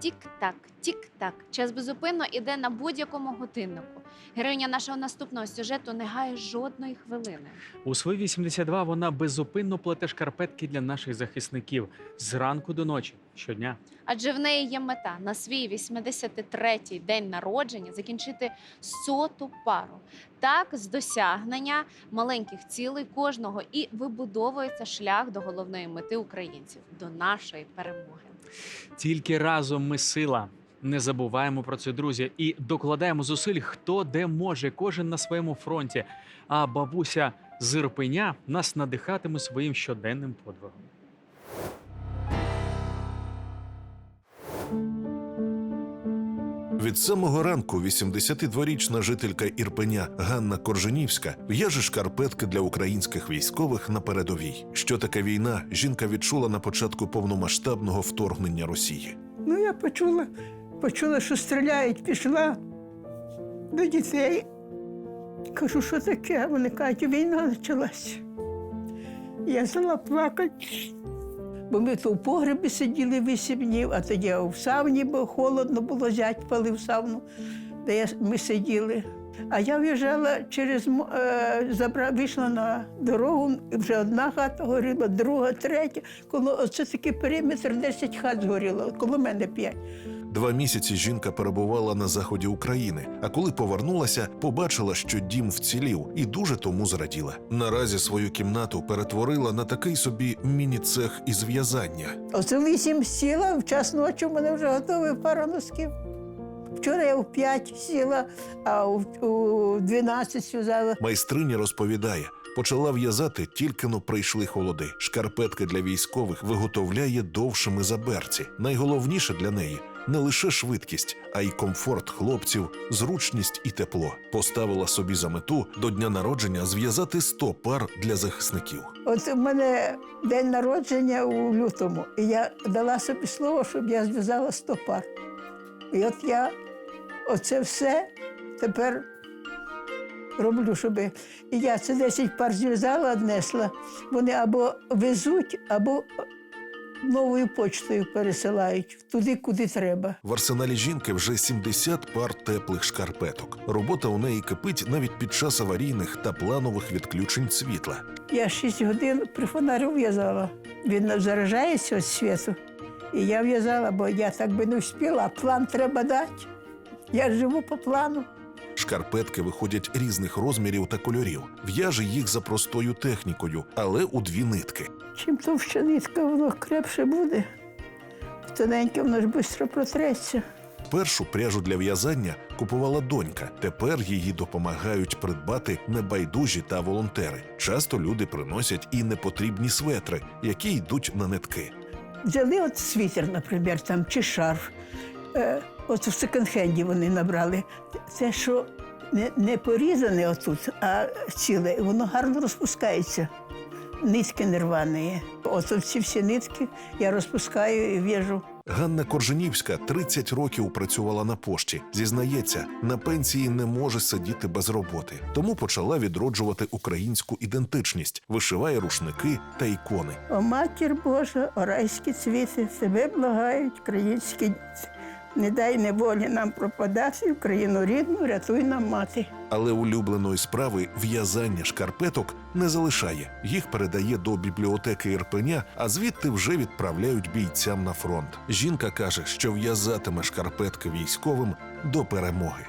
Тік-так, тік-так. Час безупинно іде на будь-якому годиннику. Героїня нашого наступного сюжету не гає жодної хвилини. У свої 82 вона безупинно плете шкарпетки для наших захисників зранку до ночі щодня. Адже в неї є мета на свій 83-й день народження закінчити соту пару. Так, з досягнення маленьких цілей кожного і вибудовується шлях до головної мети українців до нашої перемоги. Тільки разом ми сила. Не забуваємо про це, друзі, і докладаємо зусиль, хто де може, кожен на своєму фронті. А бабуся з нас надихатиме своїм щоденним подвигом. Від самого ранку 82-річна жителька Ірпеня Ганна Корженівська в'яже шкарпетки для українських військових на передовій. Що таке війна, жінка відчула на початку повномасштабного вторгнення Росії. Ну, я почула, почула, що стріляють, пішла до дітей. Кажу, що таке? Вони кажуть, війна почалась. Я взяла плакати, бо ми то в погребі сиділи вісім днів, а тоді в савні, бо холодно було, зять палив савну, де ми сиділи. А я в'їжджала через е, забра, вийшла на дорогу, і вже одна хата горіла, друга, третя. Коло оце такий периметр, 10 хат згоріло, коло мене п'ять. Два місяці жінка перебувала на заході України, а коли повернулася, побачила, що дім вцілів, і дуже тому зраділа. Наразі свою кімнату перетворила на такий собі міні-цех із в'язання. Оце вісім сіла, в час ночі в мене вже готові пара носків. Вчора я в п'ять сіла, а у 12 сюзала. Майстриня розповідає, почала в'язати тільки но прийшли холоди. Шкарпетки для військових виготовляє довшими за берці. Найголовніше для неї не лише швидкість, а й комфорт хлопців, зручність і тепло. Поставила собі за мету до дня народження зв'язати 100 пар для захисників. От у мене день народження у лютому, і я дала собі слово, щоб я зв'язала 100 пар. І от я оце все тепер роблю, щоб я це 10 пар зв'язала, однесла. Вони або везуть, або новою почтою пересилають туди, куди треба. В арсеналі жінки вже 70 пар теплих шкарпеток. Робота у неї кипить навіть під час аварійних та планових відключень світла. Я 6 годин при фонарю в'язала. Він заражається від світу. І я в'язала, бо я так би не встигла, план треба дати. Я живу по плану. Шкарпетки виходять різних розмірів та кольорів. В'яже їх за простою технікою, але у дві нитки. Чим товща нитка, воно крепше буде. Тоненьке, воно ж швидко протреться. Першу пряжу для в'язання купувала донька. Тепер її допомагають придбати небайдужі та волонтери. Часто люди приносять і непотрібні светри, які йдуть на нитки. Взяли от світер, наприклад, там, чи шарф. Е, от в секонд-хенді вони набрали. Це що не, не порізане отут, а ціле, воно гарно розпускається. Нитки не рвані. Ці всі нитки я розпускаю і в'яжу. Ганна Корженівська 30 років працювала на пошті. Зізнається, на пенсії не може сидіти без роботи, тому почала відроджувати українську ідентичність, вишиває рушники та ікони. О матір Божа, о райські цвіти, тебе благають, українські діти. Не дай неволі нам пропадати, Україну рідну, рятуй нам мати. Але улюбленої справи в'язання шкарпеток не залишає. Їх передає до бібліотеки Ірпеня, а звідти вже відправляють бійцям на фронт. Жінка каже, що в'язатиме шкарпетки військовим до перемоги.